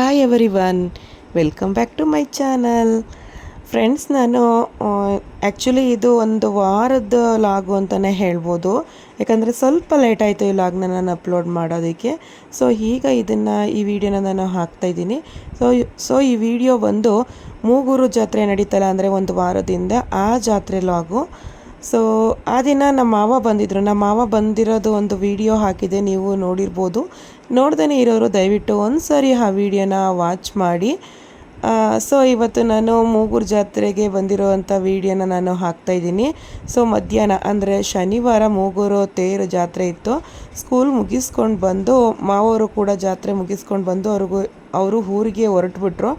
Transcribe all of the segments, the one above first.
Hi everyone welcome back to my channel friends ನಾನು actually ಇದು ಒಂದು ವಾರದ ಲಾಗು ಅಂತಲೇ ಹೇಳ್ಬೋದು. ಯಾಕಂದರೆ ಸ್ವಲ್ಪ ಲೇಟ್ ಆಯಿತು ಈ ಲಾಗ್ನ ನಾನು ಅಪ್ಲೋಡ್ ಮಾಡೋದಕ್ಕೆ. ಸೊ ಈಗ ಇದನ್ನು, ಈ ವಿಡಿಯೋನ ನಾನು ಹಾಕ್ತಾಯಿದ್ದೀನಿ ಸೊ ಸೊ ಈ ವಿಡಿಯೋ ಬಂದು ಮೂಗೂರು ಜಾತ್ರೆ ನಡೀತಲ್ಲ ಅಂದರೆ ಒಂದು ವಾರದಿಂದ ಆ ಜಾತ್ರೆ ಲಾಗು. ಸೊ ಆ ದಿನ ನಮ್ಮ ಮಾವ ಬಂದಿದ್ರು. ನಮ್ಮ ಮಾವ ಬಂದಿರೋದು ಒಂದು ವಿಡಿಯೋ ಹಾಕಿದೆ, ನೀವು ನೋಡಿರ್ಬೋದು. ನೋಡ್ದೇ ಇರೋರು ದಯವಿಟ್ಟು ಒಂದು ಸಾರಿ ಆ ವಿಡಿಯೋನ ವಾಚ್ ಮಾಡಿ. ಸೊ ಇವತ್ತು ನಾನು ಮೂಗೂರು ಜಾತ್ರೆಗೆ ಬಂದಿರೋವಂಥ ವಿಡಿಯೋನ ನಾನು ಹಾಕ್ತಾಯಿದ್ದೀನಿ ಸೊ ಮಧ್ಯಾಹ್ನ, ಅಂದರೆ ಶನಿವಾರ ಮೂಗೂರು ತೇರು ಜಾತ್ರೆ ಇತ್ತು. ಸ್ಕೂಲ್ ಮುಗಿಸ್ಕೊಂಡು ಬಂದು, ಮಾವರು ಕೂಡ ಜಾತ್ರೆ ಮುಗಿಸ್ಕೊಂಡು ಬಂದು ಅವ್ರಿಗೂ, ಅವರು ಊರಿಗೆ ಹೊರಟ್ಬಿಟ್ರು.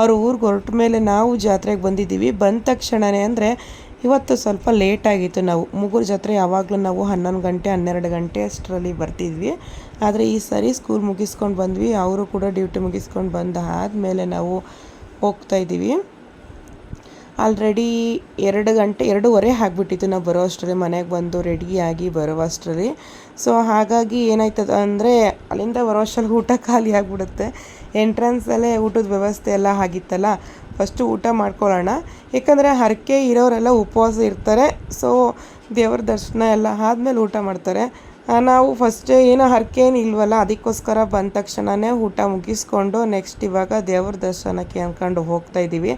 ಅವರು ಊರಿಗೆ ಹೊರಟ ಮೇಲೆ ನಾವು ಜಾತ್ರೆಗೆ ಬಂದಿದ್ದೀವಿ. ಬಂದ ತಕ್ಷಣವೇ ಅಂದರೆ ಇವತ್ತು ಸ್ವಲ್ಪ ಲೇಟ್ ಆಗಿತ್ತು ನಾವು. ಮೂಗೂರು ಜಾತ್ರೆ ಯಾವಾಗಲೂ ನಾವು ಹನ್ನೊಂದು ಗಂಟೆ, ಹನ್ನೆರಡು ಗಂಟೆ ಅಷ್ಟರಲ್ಲಿ ಬರ್ತಿದ್ವಿ. ಆದರೆ ಈ ಸರಿ ಸ್ಕೂಲ್ ಮುಗಿಸ್ಕೊಂಡು ಬಂದ್ವಿ. ಅವರು ಕೂಡ ಡ್ಯೂಟಿ ಮುಗಿಸ್ಕೊಂಡು ಬಂದ ಆದಮೇಲೆ ನಾವು ಹೋಗ್ತಾ ಇದ್ದೀವಿ. ಆಲ್ರೆಡಿ ಎರಡು ಗಂಟೆ, ಎರಡೂವರೆ ಆಗಿಬಿಟ್ಟಿತ್ತು ನಾವು ಬರೋ ಅಷ್ಟರಲ್ಲಿ. ಮನೆಗೆ ಬಂದು ರೆಡಿಯಾಗಿ ಬರೋ ಅಷ್ಟರಲ್ಲಿ. ಸೊ ಹಾಗಾಗಿ ಏನಾಯ್ತದ ಅಂದರೆ ಅಲ್ಲಿಂದ ಬರೋ ಅಷ್ಟರಲ್ಲಿ ಊಟ ಖಾಲಿ ಆಗಿಬಿಡುತ್ತೆ. ಎಂಟ್ರೆನ್ಸಲ್ಲೇ ಊಟದ ವ್ಯವಸ್ಥೆ ಎಲ್ಲ ಆಗಿತ್ತಲ್ಲ ಫಸ್ಟು ಊಟ ಮಾಡ್ಕೊಳ್ಳೋಣ. ಏಕೆಂದರೆ ಹರಕೆ ಇರೋರೆಲ್ಲ ಉಪವಾಸ ಇರ್ತಾರೆ. ಸೊ ದೇವ್ರ ದರ್ಶನ ಎಲ್ಲ ಆದಮೇಲೆ ಊಟ ಮಾಡ್ತಾರೆ. ನಾವು ಫಸ್ಟ್ ಏನೋ ಹರಕೆ ಏನು ಇಲ್ವಲ್ಲ, ಅದಕ್ಕೋಸ್ಕರ ಬಂದ ತಕ್ಷಣವೇ ಊಟ ಮುಗಿಸ್ಕೊಂಡು ನೆಕ್ಸ್ಟ್ ಇವಾಗ ದೇವ್ರ ದರ್ಶನಕ್ಕೆ ಅಂದ್ಕೊಂಡು ಹೋಗ್ತಾ ಇದ್ದೀವಿ.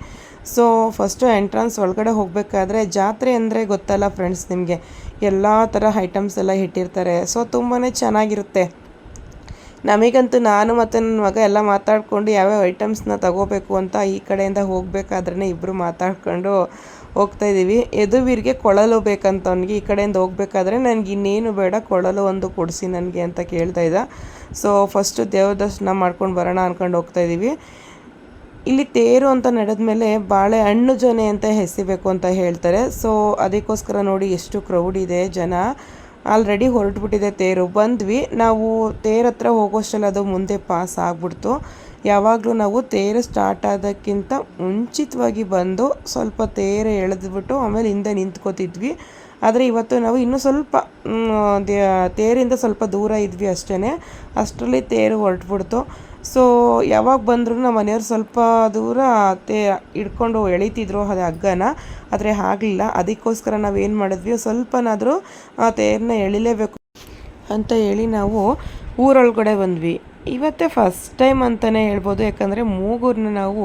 ಸೊ ಫಸ್ಟು ಎಂಟ್ರನ್ಸ್ ಒಳಗಡೆ ಹೋಗಬೇಕಾದ್ರೆ ಜಾತ್ರೆ ಅಂದರೆ ಗೊತ್ತಲ್ಲ ಫ್ರೆಂಡ್ಸ್ ನಿಮಗೆ, ಎಲ್ಲ ಥರ ಐಟಮ್ಸ್ ಎಲ್ಲ ಇಟ್ಟಿರ್ತಾರೆ. ಸೊ ತುಂಬಾ ಚೆನ್ನಾಗಿರುತ್ತೆ. ನಮಗಂತೂ ನಾನು ಮತ್ತು ನನ್ನ ಮಗ ಎಲ್ಲ ಮಾತಾಡಿಕೊಂಡು ಯಾವ್ಯಾವ ಐಟಮ್ಸ್ನ ತಗೋಬೇಕು ಅಂತ ಈ ಕಡೆಯಿಂದ ಹೋಗಬೇಕಾದ್ರೆ ಇಬ್ಬರು ಮಾತಾಡ್ಕೊಂಡು ಹೋಗ್ತಾ ಇದ್ದೀವಿ. ಯದುವೀರ್ಗೆ ಕೊಳಲು ಬೇಕಂತ ಅವನಿಗೆ ಈ ಕಡೆಯಿಂದ ಹೋಗ್ಬೇಕಾದ್ರೆ ನನಗೆ ಇನ್ನೇನು ಬೇಡ, ಕೊಳಲು ಒಂದು ಕೊಡಿಸಿ ನನಗೆ ಅಂತ ಕೇಳ್ತಾ ಇದ್ದ. ಸೊ ಫಸ್ಟು ದೇವ್ರ ದರ್ಶನ ಮಾಡ್ಕೊಂಡು ಬರೋಣ ಅಂದ್ಕೊಂಡು ಹೋಗ್ತಾ ಇದ್ದೀವಿ. ಇಲ್ಲಿ ತೇರು ಅಂತ ನಡೆದ ಮೇಲೆ ಬಾಳೆ ಹಣ್ಣು ಜೊನೆ ಅಂತ ಹೆಸಿಬೇಕು ಅಂತ ಹೇಳ್ತಾರೆ. ಸೊ ಅದಕ್ಕೋಸ್ಕರ ನೋಡಿ ಎಷ್ಟು ಕ್ರೌಡ್ ಇದೆ ಜನ. ಆಲ್ರೆಡಿ ಹೊರಟ್ಬಿಟ್ಟಿದೆ ತೇರು. ಬಂದ್ವಿ. ನಾವು ತೇರ ಹತ್ರ ಹೋಗೋಷ್ಟೆಲ್ಲ ಅದು ಮುಂದೆ ಪಾಸ್ ಆಗ್ಬಿಡ್ತು. ಯಾವಾಗಲೂ ನಾವು ತೇರು ಸ್ಟಾರ್ಟ್ ಆದಕ್ಕಿಂತ ಮುಂಚಿತವಾಗಿ ಬಂದು ಸ್ವಲ್ಪ ತೇರು ಎಳೆದ್ಬಿಟ್ಟು ಆಮೇಲೆ ಹಿಂದೆ ನಿಂತ್ಕೋತಿದ್ವಿ. ಆದರೆ ಇವತ್ತು ನಾವು ಇನ್ನೂ ಸ್ವಲ್ಪ ತೇರಿಂದ ಸ್ವಲ್ಪ ದೂರ ಇದ್ವಿ ಅಷ್ಟೇ ಅಷ್ಟರಲ್ಲಿ ತೇರು ಹೊರಟ್ಬಿಡ್ತು. ಸೊ ಯಾವಾಗ ಬಂದರೂ ನಮ್ಮ ಮನೆಯವ್ರು ಸ್ವಲ್ಪ ದೂರ ತೇ, ಹಿಡ್ಕೊಂಡು ಎಳಿತಿದ್ರು ಅದು ಹಗ್ಗನ. ಆದರೆ ಆಗಲಿಲ್ಲ. ಅದಕ್ಕೋಸ್ಕರ ನಾವು ಏನು ಮಾಡಿದ್ವಿ? ಸ್ವಲ್ಪನಾದರೂ, ಆ ತೇರನ್ನ ಎಳಿಲೇಬೇಕು ಅಂತ ಹೇಳಿ ನಾವು ಊರೊಳಗಡೆ ಬಂದ್ವಿ. ಇವತ್ತೇ ಫಸ್ಟ್ ಟೈಮ್ ಅಂತಲೇ ಹೇಳ್ಬೋದು. ಯಾಕಂದರೆ ಮೂಗೂರನ್ನ ನಾವು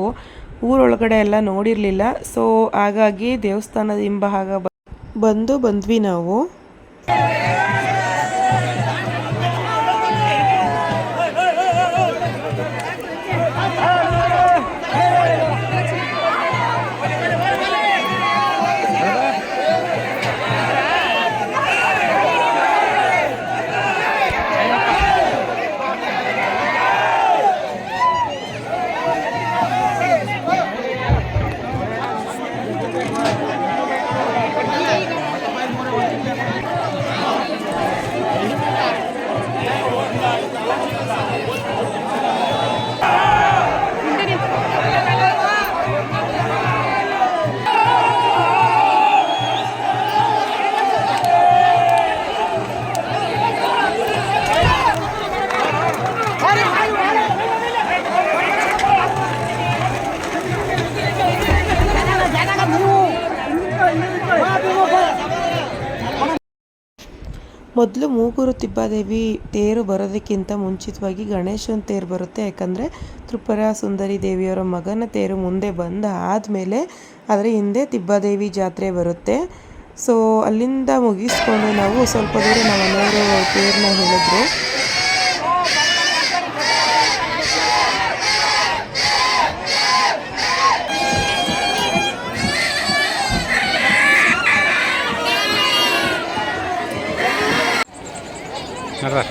ಊರೊಳಗಡೆ ಎಲ್ಲ ನೋಡಿರಲಿಲ್ಲ. ಸೊ ಹಾಗಾಗಿ ದೇವಸ್ಥಾನದ ಹಿಂಭಾಗ ಬಂದು ಬಂದ್ವಿ ನಾವು. ಮೊದಲು ಮೂಗೂರು ತಿಬ್ಬಾದೇವಿ ತೇರು ಬರೋದಕ್ಕಿಂತ ಮುಂಚಿತವಾಗಿ ಗಣೇಶನ ತೇರು ಬರುತ್ತೆ. ಯಾಕಂದರೆ ತ್ರಿಪುರ ಸುಂದರಿ ದೇವಿಯವರ ಮಗನ ತೇರು ಮುಂದೆ ಬಂದ ಆದಮೇಲೆ ಅದರ ಹಿಂದೆ ತಿಬ್ಬಾದೇವಿ ಜಾತ್ರೆ ಬರುತ್ತೆ. ಸೊ ಅಲ್ಲಿಂದ ಮುಗಿಸ್ಕೊಂಡು ನಾವು ಸ್ವಲ್ಪ ದೂರ ನಮ್ಮ ಮನೆಯವರು ತೇರನ್ನ ಹೇಳಿದ್ರು. narrar.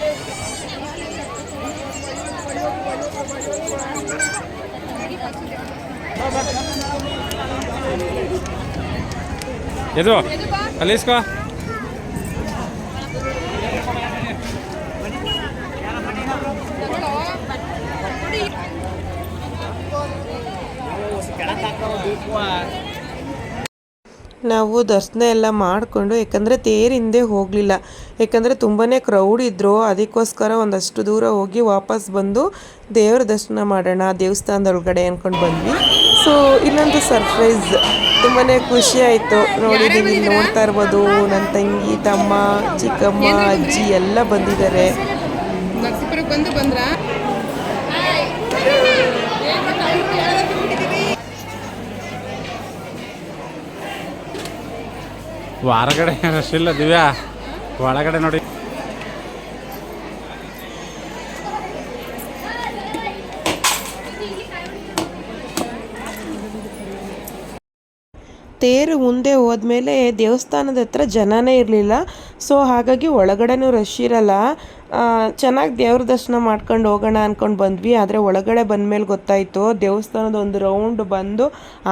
¿Y tú? ¿Alisco? ನಾವು ದರ್ಶನ ಎಲ್ಲ ಮಾಡಿಕೊಂಡು ಯಾಕಂದರೆ ಹಿಂದೆ ಹೋಗಲಿಲ್ಲ. ಯಾಕಂದರೆ ತುಂಬಾ ಕ್ರೌಡ್ ಇದ್ದರು ಅದಕ್ಕೋಸ್ಕರ ಒಂದಷ್ಟು ದೂರ ಹೋಗಿ ವಾಪಸ್ ಬಂದು ದೇವರ ದರ್ಶನ ಮಾಡೋಣ, ದೇವಸ್ಥಾನದೊಳಗಡೆ ಅಂದ್ಕೊಂಡು ಬಂದ್ವಿ. ಸೊ ಇಲ್ಲೊಂದು ಸರ್ಪ್ರೈಸ್ ತುಂಬಾ ಖುಷಿ ಆಯಿತು. ನೋಡಿ ನೋಡ್ತಾ ಇರ್ಬೋದು. ನನ್ನ ತಂಗಿ, ತಮ್ಮ, ಚಿಕ್ಕಮ್ಮ, ಅಜ್ಜಿ ಎಲ್ಲ ಬಂದಿದ್ದಾರೆ. ಬಂದ್ರಾ? ಹೊರಗಡೆ ಇಲ್ಲ ಒಳಗಡೆ ನೋಡಿ. ತೇರು ಮುಂದೆ ಹೋದ್ಮೇಲೆ ದೇವಸ್ಥಾನದ ಹತ್ರ ಜನನೇ ಇರಲಿಲ್ಲ. ಸೊ ಹಾಗಾಗಿ ಒಳಗಡೆನೂ ರಶ್ ಇರಲ್ಲ. ಚೆನ್ನಾಗಿ ದೇವ್ರ ದರ್ಶನ ಮಾಡ್ಕೊಂಡು ಹೋಗೋಣ ಅಂದ್ಕೊಂಡು ಬಂದ್ವಿ. ಆದರೆ ಒಳಗಡೆ ಬಂದಮೇಲೆ ಗೊತ್ತಾಯಿತು, ದೇವಸ್ಥಾನದ ಒಂದು ರೌಂಡ್ ಬಂದು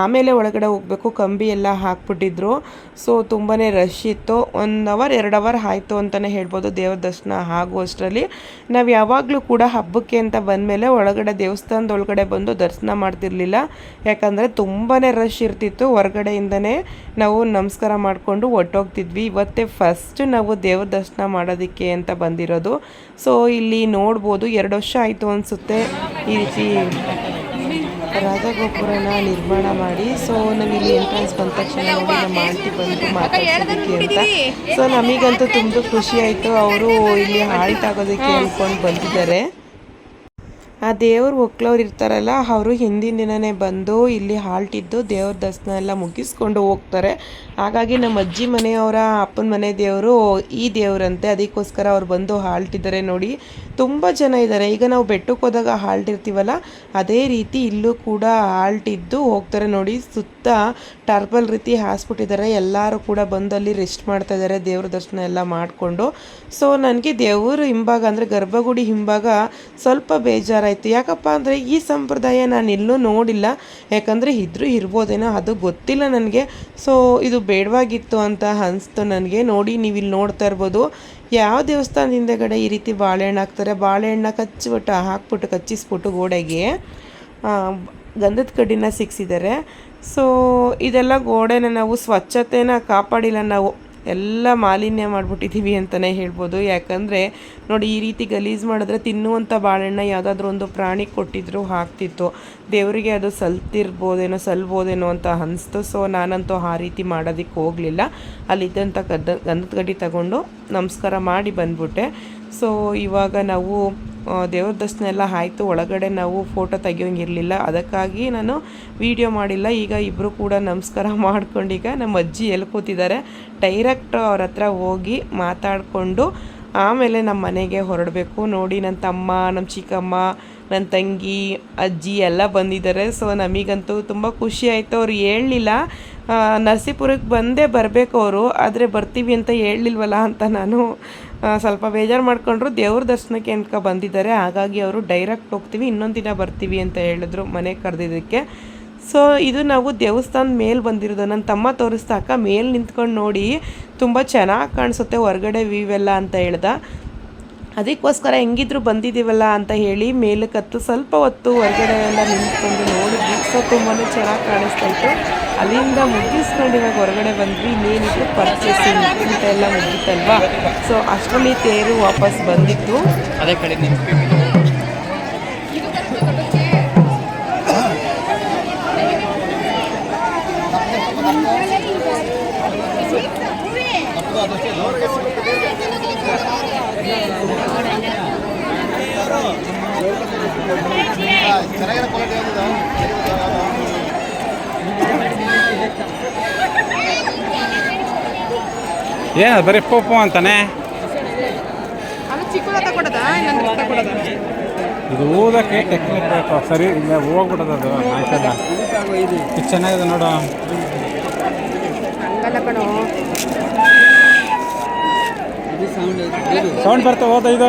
ಆಮೇಲೆ ಒಳಗಡೆ ಹೋಗಬೇಕು. ಕಂಬಿ ಎಲ್ಲ ಹಾಕ್ಬಿಟ್ಟಿದ್ರು. ಸೊ ತುಂಬಾ ರಶ್ ಇತ್ತು. ಒಂದು ಅವರ್ ಎರಡು ಅವರ್ ಆಯಿತು ಅಂತಲೇ ಹೇಳ್ಬೋದು. ದೇವ್ರ ದರ್ಶನ ಆಗುವಷ್ಟರಲ್ಲಿ. ನಾವು ಯಾವಾಗಲೂ ಕೂಡ ಹಬ್ಬಕ್ಕೆ ಅಂತ ಬಂದಮೇಲೆ ಒಳಗಡೆ ದೇವಸ್ಥಾನದ ಒಳಗಡೆ ಬಂದು ದರ್ಶನ ಮಾಡ್ತಿರ್ಲಿಲ್ಲ. ಯಾಕಂದರೆ ತುಂಬಾ ರಶ್ ಇರ್ತಿತ್ತು. ಹೊರಗಡೆಯಿಂದನೇ ನಾವು ನಮಸ್ಕಾರ ಮಾಡಿಕೊಂಡು ಹೊಟ್ಟೋಗ್ತಿದ್ವಿ ಇವತ್ತೇ ಫಸ್ಟ್ ನಾವು ದೇವ್ರ ದರ್ಶನ ಮಾಡೋದಕ್ಕೆ ಅಂತ ಬಂದಿರೋದು. ಸೊ ಇಲ್ಲಿ ನೋಡ್ಬೋದು ಎರಡು ವರ್ಷ ಆಯಿತು ಅನಿಸುತ್ತೆ ಈ ರೀತಿ ರಾಜಗೋಪುರನ ನಿರ್ಮಾಣ ಮಾಡಿ. ಸೊ ಇಲ್ಲಿ ಎಂಟ್ರೆನ್ಸ್ ಬಂದ ತಕ್ಷಣ ನೋಡಿ, ನಮ್ಮ ಆಂಟಿ ಬಂದು ಮಾತಾಡ್ಸೋದಕ್ಕೆ ಅಂತ. ಸೊ ನಮಗಂತೂ ತುಂಬ ಖುಷಿ ಆಯಿತು. ಅವರು ಇಲ್ಲಿ ಹಾಲ್ಟ್ ಆಗೋದಕ್ಕೆ ಅಂದ್ಕೊಂಡು ಬಂದಿದ್ದಾರೆ. ಆ ದೇವ್ರ ಒಕ್ಲವ್ರು ಇರ್ತಾರಲ್ಲ, ಅವರು ಹಿಂದಿನ ದಿನನೇ ಬಂದು ಇಲ್ಲಿ ಹಾಲ್ಟಿದ್ದು ದೇವ್ರ ದರ್ಶನ ಎಲ್ಲ ಮುಗಿಸ್ಕೊಂಡು ಹೋಗ್ತಾರೆ. ಹಾಗಾಗಿ ನಮ್ಮ ಅಜ್ಜಿ ಮನೆಯವರ, ಅಪ್ಪನ ಮನೆ ದೇವರು ಈ ದೇವರಂತೆ. ಅದಕ್ಕೋಸ್ಕರ ಅವ್ರು ಬಂದು ಹಾಲ್ಟಿದ್ದಾರೆ ನೋಡಿ. ತುಂಬ ಜನ ಇದ್ದಾರೆ ಈಗ ನಾವು ಬೆಟ್ಟಕ್ಕೆ ಹೋದಾಗ ಹಾಲ್ಟ್ ಇರ್ತೀವಲ್ಲ ಅದೇ ರೀತಿ ಇಲ್ಲೂ ಕೂಡ ಹಾಲ್ಟ್ ಇದ್ದು ಹೋಗ್ತಾರೆ ನೋಡಿ. ಸುತ್ತ ಟರ್ಬಲ್ ರೀತಿ ಹಾಸ್ಬಿಟ್ಟಿದ್ದಾರೆ ಎಲ್ಲರೂ ಕೂಡ ಬಂದು ಅಲ್ಲಿ ರೆಸ್ಟ್ ಮಾಡ್ತಾ ಇದ್ದಾರೆ ದೇವ್ರ ದರ್ಶನ ಎಲ್ಲ ಮಾಡಿಕೊಂಡು. ಸೊ, ನನಗೆ ದೇವರು ಹಿಂಭಾಗ ಅಂದರೆ ಗರ್ಭಗುಡಿ ಹಿಂಭಾಗ ಸ್ವಲ್ಪ ಬೇಜಾರಾಯಿತು ಯಾಕಪ್ಪ ಅಂದರೆ ಈ ಸಂಪ್ರದಾಯ ನಾನು ಎಲ್ಲೂ ನೋಡಿಲ್ಲ. ಯಾಕಂದರೆ ಇದ್ರೂ ಇರ್ಬೋದೇನೋ ಅದು ಗೊತ್ತಿಲ್ಲ ನನಗೆ. ಸೊ ಇದು ಬೇಡವಾಗಿತ್ತು ಅಂತ ಅನಿಸ್ತು ನನಗೆ. ನೋಡಿ ನೀವು ಇಲ್ಲಿ ನೋಡ್ತಾ ಇರ್ಬೋದು. ಯಾವ ದೇವಸ್ಥಾನದ ಹಿಂದೆಗಡೆ ಈ ರೀತಿ ಬಾಳೆಹಣ್ಣು ಹಾಕ್ತಾರೆ? ಬಾಳೆಹಣ್ಣು ಕಚ್ಚಿಬಿಟ್ಟು ಹಾಕ್ಬಿಟ್ಟು, ಕಚ್ಚಿಸ್ಬಿಟ್ಟು ಗೋಡೆಗೆ ಗಂಧದ ಕಡ್ಡಿನ ಸಿಕ್ಸಿದ್ದಾರೆ. ಸೊ ಇದೆಲ್ಲ ಗೋಡೆನ ನಾವು ಸ್ವಚ್ಛತೆನ ಕಾಪಾಡಿಲ್ಲ ನಾವು. ಎಲ್ಲ ಮಾಲಿನ್ಯ ಮಾಡಿಬಿಟ್ಟಿದ್ದೀವಿ ಅಂತಲೇ ಹೇಳ್ಬೋದು. ಯಾಕಂದರೆ ನೋಡಿ, ಈ ರೀತಿ ಗಲೀಜು ಮಾಡಿದ್ರೆ ತಿನ್ನುವಂಥ ಬಾಳೆಹಣ್ಣ ಯಾವುದಾದ್ರೂ ಒಂದು ಪ್ರಾಣಿ ಕೊಟ್ಟಿದ್ರು ಹಾಕ್ತಿತ್ತು. ದೇವರಿಗೆ ಅದು ಸಲ್ತಿರ್ಬೋದೇನೋ, ಸಲ್ಬೋದೇನೋ ಅಂತ ಅನಿಸ್ತು. ಸೊ ನಾನಂತೂ ಆ ರೀತಿ ಮಾಡೋದಕ್ಕೆ ಹೋಗಲಿಲ್ಲ. ಅಲ್ಲಿದ್ದಂಥ ಗದ್ದ, ಗಂಧದ ಗಡ್ಡಿ ತಗೊಂಡು ನಮಸ್ಕಾರ ಮಾಡಿ ಬಂದ್ಬಿಟ್ಟೆ. ಸೊ ಇವಾಗ ನಾವು ದೇವ್ರ ದರ್ಶನ ಎಲ್ಲ ಆಯಿತು. ಒಳಗಡೆ ನಾವು ಫೋಟೋ ತೆಗಿಯೋಂಗಿರಲಿಲ್ಲ ಅದಕ್ಕಾಗಿ ನಾನು ವಿಡಿಯೋ ಮಾಡಿಲ್ಲ. ಈಗ ಇಬ್ಬರು ಕೂಡ ನಮಸ್ಕಾರ ಮಾಡ್ಕೊಂಡೀಗ ನಮ್ಮ ಅಜ್ಜಿ ಎಲ್ಲಿ ಕೂತಿದ್ದಾರೆ ಡೈರೆಕ್ಟ್ ಅವ್ರ ಹತ್ರ ಹೋಗಿ ಮಾತಾಡಿಕೊಂಡು ಆಮೇಲೆ ನಮ್ಮ ಮನೆಗೆ ಹೊರಡಬೇಕು. ನೋಡಿ ನನ್ನ ತಮ್ಮ ನಮ್ಮ ಚಿಕ್ಕಮ್ಮ ನನ್ನ ತಂಗಿ, ಅಜ್ಜಿ ಎಲ್ಲ ಬಂದಿದ್ದಾರೆ. ಸೊ ನಮಗಂತೂ ತುಂಬ ಖುಷಿ ಆಯಿತು. ಅವ್ರು ಹೇಳಲಿಲ್ಲ. ನರಸೀಪುರಕ್ಕೆ ಬಂದೇ ಬರಬೇಕು ಅವರು. ಆದರೆ ಬರ್ತೀವಿ ಅಂತ ಹೇಳಲಿಲ್ವಲ್ಲ ಅಂತ ನಾನು ಸ್ವಲ್ಪ ಬೇಜಾರು ಮಾಡ್ಕೊಂಡ್ರು ದೇವ್ರ ದರ್ಶನಕ್ಕೆ ಅಂತ ಬಂದಿದ್ದಾರೆ. ಹಾಗಾಗಿ ಅವರು ಡೈರೆಕ್ಟ್ ಹೋಗ್ತೀವಿ, ಇನ್ನೊಂದು ದಿನ ಬರ್ತೀವಿ ಅಂತ ಹೇಳಿದ್ರು ಮನೆಗೆ ಕರೆದಿದ್ದಕ್ಕೆ. ಸೊ ಇದು ನಾವು ದೇವಸ್ಥಾನದ ಮೇಲೆ ಬಂದಿರೋದು. ನನ್ನ ತಮ್ಮ ತೋರಿಸ್ತಾ ಅಕ್ಕ ಮೇಲೆ ನಿಂತ್ಕೊಂಡು ನೋಡಿ ತುಂಬ ಚೆನ್ನಾಗಿ ಕಾಣಿಸುತ್ತೆ ಹೊರಗಡೆ ವ್ಯೂ ಎಲ್ಲ ಅಂತ ಹೇಳ್ದ. ಅದಕ್ಕೋಸ್ಕರ ಹೆಂಗಿದ್ರು ಬಂದಿದ್ದೀವಲ್ಲ ಅಂತ ಹೇಳಿ ಮೇಲಕ್ಕೆ ಹತ್ತು ಸ್ವಲ್ಪ ಹೊತ್ತು ಹೊರಗಡೆ ಎಲ್ಲ ನಿಂತ್ಕೊಂಡು ನೋಡಿದ್ವಿ. ಸೊ ತುಂಬಾ ಚೆನ್ನಾಗಿ ಕಾಣಿಸ್ತಾ ಇತ್ತು. ಅಲ್ಲಿಂದ ಮುಗಿಸ್ಕೊಂಡು ಇವಾಗ ಹೊರಗಡೆ ಬಂದ್ವಿ ಇನ್ನೇನಿದ್ರು ಪರ್ಚೇಸಿಂಗ್ ಅಂತ ಎಲ್ಲ ಮುಗಿತಲ್ವಾ? ಸೊ ಅಷ್ಟರಲ್ಲಿ ತೇರು ವಾಪಸ್ ಬಂದಿತ್ತು. ಅದೇ ಕಡೆ ನಿಂತು ಏನು ಬರೀ ಪೋಪು ಅಂತಾನೆ. ಇದು ಊದಕ್ಕೆ ಟೆಕ್ನಿಕ್ ಬೇಕು. ಸರಿ ಇಲ್ಲ ಹೋಗ್ಬಿಡೋದು ಅದು ಆಯ್ತಲ್ಲ ಇದು ಚೆನ್ನಾಗಿದೆ ನೋಡು. ಸೌಂಡ್ ಬರ್ತಾ ಹೋದ ಇದು?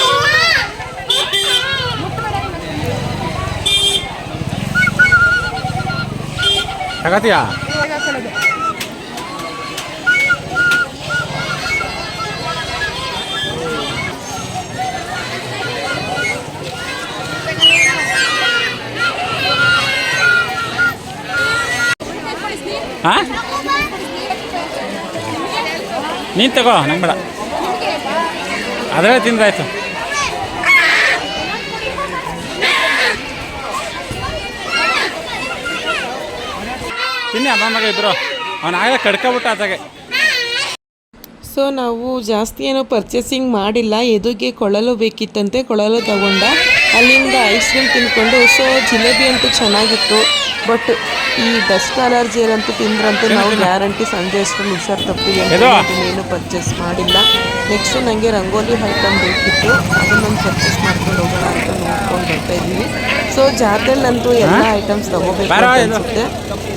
ಹಾಕೊಳ್ಳೋದು ಹಾಂ ನೀನು ತಗೋ ನಂಗೆ ಬೇಡ ಅದರೇ ತಿಂದ್ರಾಯ್ತು ತಿನ್ನಿ ಅಮ್ಮ ಮಗ ಇಬ್ಬರು ಅವನು ಆಗಲೇ ಕಡ್ಕೊಬಿಟ್ಟ ಆತಾಗೆ. ಸೊ ನಾವು ಜಾಸ್ತಿ ಏನೋ ಪರ್ಚೇಸಿಂಗ್ ಮಾಡಿಲ್ಲ ಎದುಗೆ ಕೊಳಲು ಬೇಕಿತ್ತಂತೆ ಕೊಳಲು ತಗೊಂಡ. ಅಲ್ಲಿಂದ ಐಸ್ ಕ್ರೀಮ್ ತಿನ್ಕೊಂಡು ಸೊ ಜಿಲೇಬಿ ಅಂತೂ ಚೆನ್ನಾಗಿತ್ತು ಬಟ್ ಈ ಡಸ್ಟ್ ಅಲರ್ಜಿ ಅಂತೂ ತಿಂದ್ರಂತೂ ನಾವು ಗ್ಯಾರಂಟಿ ಸಂಜೆ ಅಷ್ಟು ಹುಷಾರು ತಪ್ಪಿಗೆ ಏನು ಪರ್ಚೇಸ್ ಮಾಡಿಲ್ಲ. ನೆಕ್ಸ್ಟ್ ನನಗೆ ರಂಗೋಲಿ ಐಟಮ್ ಬೇಕಿತ್ತು ಅದನ್ನು ಪರ್ಚೇಸ್ ಮಾಡ್ಕೊಂಡು ಹೋಗೋಣ ಅಂತ ನೋಡ್ಕೊಂಡು ಬರ್ತಾ ಇದ್ದೀವಿ ಸೊ ಜಾತ್ರೆಲ್ಲಂತೂ ಎಲ್ಲ ಐಟಮ್ಸ್ ತಗೋಬೇಕು ಅನಿಸುತ್ತೆ.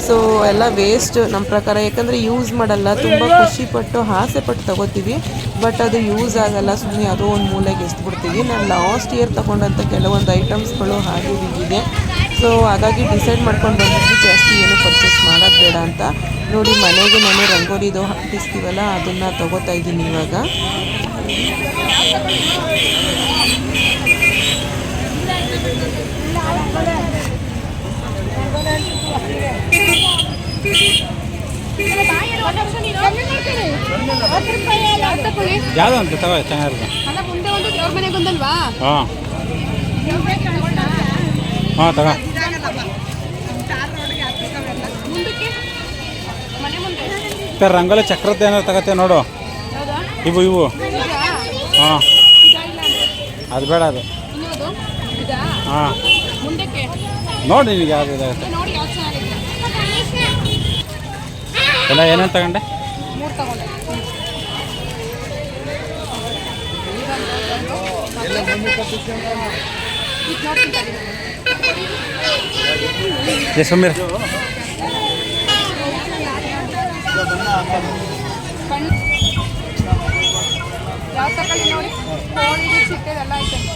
ಸೊ ಎಲ್ಲ ವೇಸ್ಟ್ ನಮ್ಮ ಪ್ರಕಾರ ಯಾಕಂದರೆ ಯೂಸ್ ಮಾಡಲ್ಲ ತುಂಬ ಖುಷಿ ಪಟ್ಟು ಆಸೆ ಪಟ್ಟು ತಗೋತೀವಿ. ಬಟ್ ಅದು ಯೂಸ್ ಆಗಲ್ಲ ಸುಮ್ಮನೆ ಅದು ಒಂದು ಮೂಲೆಗೆ ಎಸ್ಬಿಡ್ತೀವಿ. ನಾನು ಲಾಸ್ಟ್ ಇಯರ್ ತಗೊಂಡಂಥ ಕೆಲವೊಂದು ಐಟಮ್ಸ್ಗಳು ಹಾಗೆ ಬಿದ್ದಿದೆ ಸೊ ಹಾಗಾಗಿ ಡಿಸೈಡ್ ಮಾಡ್ಕೊಂಡು ಬಂದಿದ್ವಿ ಜಾಸ್ತಿ ಏನು ಪರ್ಚೇಸ್ ಮಾಡೋದು ಬೇಡ ಅಂತ. ನೋಡಿ ಮನೆಗೆ ನಾನು ರಂಗೋಲಿದು ಹಾಕಿಸ್ತೀವಲ್ಲ ಅದನ್ನು ತಗೋತಾ ಇದ್ದೀನಿ ಇವಾಗ. ಯಾವುದು ಅಂತ ತಗೋ ಚೆನ್ನಾಗಿರುತ್ತೆ ಹಾಂ. ಹಾಂ, ತಗೋ. ರಂಗೋಲಿ ಚಕ್ರದ ಏನಾದ್ರು ತಗತ್ತೆ ನೋಡು. ಇವು ಇವು. ಹಾಂ. ಅದು ಬೇಡ ಅದು. ಹಾಂ. ನೋಡಿ ನಿನಗೆ ಯಾವ್ದು ಇದಾಗುತ್ತೆ ನೋಡಿ ಯಾವ್ದು ಚೆನ್ನಾಗಿದೆ ಎಲ್ಲ ಏನೇನು ತಗೊಂಡೆ? ಮೂರು ತಗೊಂಡೆ. ಸುಮ್ಮೀರ್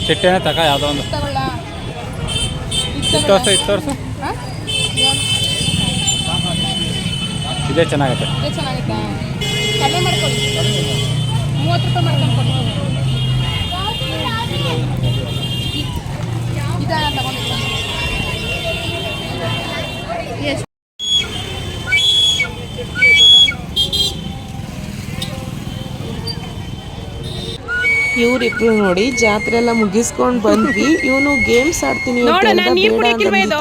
ಚಿಟ್ಟೆನೇ ತಗ ಯಾವುದೋ ಒಂದು. ತಗೊಳ್ಳ. ವರ್ಷ ಇತ್ತು ತೋರಿಸು ಇದೇ ಚೆನ್ನಾಗೈತೆ. ಇದು ಚೆನ್ನಾಗಿತ್ತಾ ಕಡಿಮೆ ಮಾಡ್ಕೊಳ್ಳಿ. ಮೂವತ್ತು ರೂಪಾಯಿ ಮಾಡ್ಕೊಂಡು ಕೊಡಿ. ಇದ ತಗೊಂಡಿಲ್ಲ ಎಷ್ಟು? ಇವರಿಬ್ರು ನೋಡಿ ಜಾತ್ರೆ ಎಲ್ಲ ಮುಗಿಸ್ಕೊಂಡು ಬಂದ್ವಿ. ಇವನು ಗೇಮ್ಸ್ ಆಡ್ತೀನಿ ಅಂತ ಬೇಡ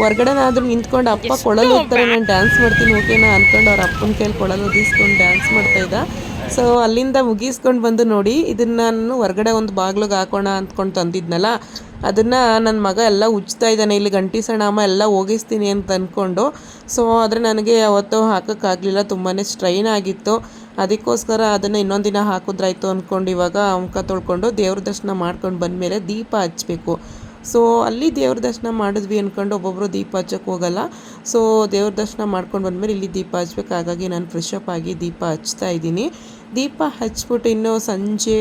ಹೊರ್ಗಡೆನಾದ್ರೂ ನಿಂತ್ಕೊಂಡು ಅಪ್ಪ ಕೊಳಲು ಹೋಗ್ತಾರೆ ನಾನು ಡ್ಯಾನ್ಸ್ ಮಾಡ್ತೀನಿ ಓಕೆನಾ ಅಂದ್ಕೊಂಡು ಅವ್ರ ಅಪ್ಪನ ಕೈಲಿ ಕೊಳಲು ಒದಿಸ್ಕೊಂಡು ಡ್ಯಾನ್ಸ್ ಮಾಡ್ತಾ ಇದ್ದ. ಸೊ ಅಲ್ಲಿಂದ ಮುಗಿಸ್ಕೊಂಡು ಬಂದು ನೋಡಿ ಇದನ್ನ ನಾನು ಹೊರಗಡೆ ಒಂದು ಬಾಗ್ಲಿಗೆ ಹಾಕೋಣ ಅಂದ್ಕೊಂಡು ತಂದಿದ್ನಲ್ಲ ಅದನ್ನ ನನ್ನ ಮಗ ಎಲ್ಲ ಉಜ್ತಾ ಇದ್ದಾನೆ ಇಲ್ಲಿ ಗಂಟಿ ಸಣಾಮ ಎಲ್ಲ ಹೋಗಿಸ್ತೀನಿ ಅಂತ ಅಂದ್ಕೊಂಡು ಸೊ ಆದರೆ ನನಗೆ ಅವತ್ತು ಹಾಕೋಕ್ಕಾಗಲಿಲ್ಲ ತುಂಬಾ ಸ್ಟ್ರೈನ್ ಆಗಿತ್ತು. ಅದಕ್ಕೋಸ್ಕರ ಅದನ್ನು ಇನ್ನೊಂದು ದಿನ ಹಾಕಿದ್ರಾಯ್ತು ಅಂದ್ಕೊಂಡು ಇವಾಗ ಮುಖ ತೊಳ್ಕೊಂಡು ದೇವ್ರ ದರ್ಶನ ಮಾಡ್ಕೊಂಡು ಬಂದಮೇಲೆ ದೀಪ ಹಚ್ಬೇಕು. ಸೊ ಅಲ್ಲಿ ದೇವ್ರ ದರ್ಶನ ಮಾಡಿದ್ವಿ ಅಂದ್ಕೊಂಡು ಒಬ್ಬೊಬ್ಬರು ದೀಪ ಹಚ್ಚಕ್ಕೆ ಹೋಗಲ್ಲ. ಸೊ ದೇವ್ರ ದರ್ಶನ ಮಾಡ್ಕೊಂಡು ಬಂದಮೇಲೆ ಇಲ್ಲಿ ದೀಪ ಹಚ್ಬೇಕು. ಹಾಗಾಗಿ ನಾನು ಫ್ರೆಶ್ ಅಪ್ ಆಗಿ ದೀಪ ಹಚ್ತಾ ಇದ್ದೀನಿ. ದೀಪ ಹಚ್ಬಿಟ್ಟು ಇನ್ನೂ ಸಂಜೆ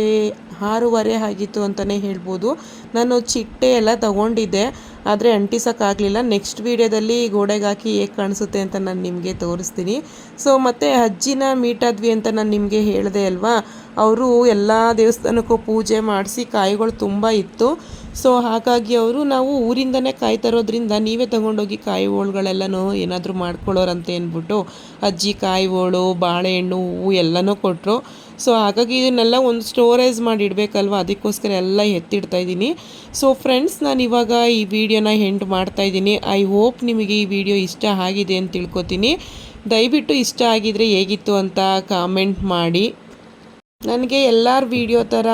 ಆರೂವರೆ ಆಗಿತ್ತು ಅಂತಲೇ ಹೇಳ್ಬೋದು. ನಾನು ಚಿಟ್ಟೆ ಎಲ್ಲ ತಗೊಂಡಿದ್ದೆ. ಆದರೆ ಅಂಟಿಸೋಕ್ಕಾಗಲಿಲ್ಲ ನೆಕ್ಸ್ಟ್ ವೀಡಿಯೋದಲ್ಲಿ ಗೋಡೆಗೆ ಹಾಕಿ ಹೇಗೆ ಕಾಣಿಸುತ್ತೆ ಅಂತ ನಾನು ನಿಮಗೆ ತೋರಿಸ್ತೀನಿ. ಸೊ ಮತ್ತು ಅಜ್ಜಿನ ಮೀಟ್ ಆದ್ವಿ ಅಂತ ನಾನು ನಿಮಗೆ ಹೇಳಿದೆ ಅಲ್ವಾ? ಅವರು ಎಲ್ಲ ದೇವಸ್ಥಾನಕ್ಕೂ ಪೂಜೆ ಮಾಡಿಸಿ ಕಾಯಿಗಳು ತುಂಬ ಇತ್ತು. ಸೊ ಹಾಗಾಗಿ ಅವರು ನಾವು ಊರಿಂದನೇ ಕಾಯಿ ತರೋದ್ರಿಂದ ನೀವೇ ತಗೊಂಡೋಗಿ ಕಾಯಿ ಹೋಳುಗಳೆಲ್ಲನೂ ಏನಾದರೂ ಮಾಡ್ಕೊಳ್ಳೋರಂತ ಅಂದ್ಬಿಟ್ಟು ಅಜ್ಜಿ ಕಾಯಿ ಹೋಳು, ಬಾಳೆಹಣ್ಣು, ಹೂವು ಎಲ್ಲನೂ ಕೊಟ್ಟರು ಸೊ ಹಾಗಾಗಿ ಇದನ್ನೆಲ್ಲ ಒಂದು ಸ್ಟೋರೇಜ್ ಮಾಡಿ ಇಡಬೇಕಲ್ವ? ಅದಕ್ಕೋಸ್ಕರ ಎಲ್ಲ ಎತ್ತಿಡ್ತಾ ಇದ್ದೀನಿ. ಸೊ ಫ್ರೆಂಡ್ಸ್ ನಾನು ಇವಾಗ ಈ ವಿಡಿಯೋನ ಹೆಂಡ್ ಮಾಡ್ತಾ ಇದ್ದೀನಿ. ಐ ಹೋಪ್ ನಿಮಗೆ ಈ ವಿಡಿಯೋ ಇಷ್ಟ ಆಗಿದೆ ಅಂತ ತಿಳ್ಕೊತೀನಿ. ದಯವಿಟ್ಟು ಇಷ್ಟ ಆಗಿದರೆ ಹೇಗಿತ್ತು ಅಂತ ಕಾಮೆಂಟ್ ಮಾಡಿ. ನನಗೆ ಎಲ್ಲರ ವಿಡಿಯೋ ಥರ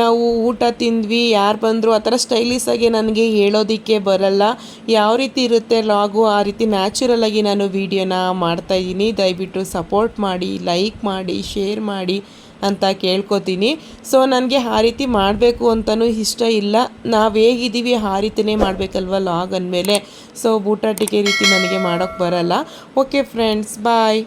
ನಾವು ಊಟ ತಿಂದ್ವಿ, ಯಾರು ಬಂದರು ಆ ಥರ ಸ್ಟೈಲಿಸಾಗಿ ನನಗೆ ಹೇಳೋದಕ್ಕೆ ಬರಲ್ಲ. ಯಾವ ರೀತಿ ಇರುತ್ತೆ ಲಾಗು ಆ ರೀತಿ ನ್ಯಾಚುರಲಾಗಿ ನಾನು ವೀಡಿಯೋನ ಮಾಡ್ತಾಯಿದ್ದೀನಿ ದಯವಿಟ್ಟು ಸಪೋರ್ಟ್ ಮಾಡಿ ಲೈಕ್ ಮಾಡಿ ಶೇರ್ ಮಾಡಿ ಅಂತ ಕೇಳ್ಕೊತೀನಿ. ಸೊ ನನಗೆ ಆ ರೀತಿ ಮಾಡಬೇಕು ಅಂತಲೂ ಇಷ್ಟ ಇಲ್ಲ. ನಾವು ಹೇಗಿದ್ದೀವಿ ಆ ರೀತಿನೇ ಮಾಡಬೇಕಲ್ವ ಲಾಗ್ ಅಂದಮೇಲೆ. ಸೊ ಬೂಟಾಟಿಕೆ ರೀತಿ ನನಗೆ ಮಾಡೋಕ್ಕೆ ಬರಲ್ಲ. Okay friends bye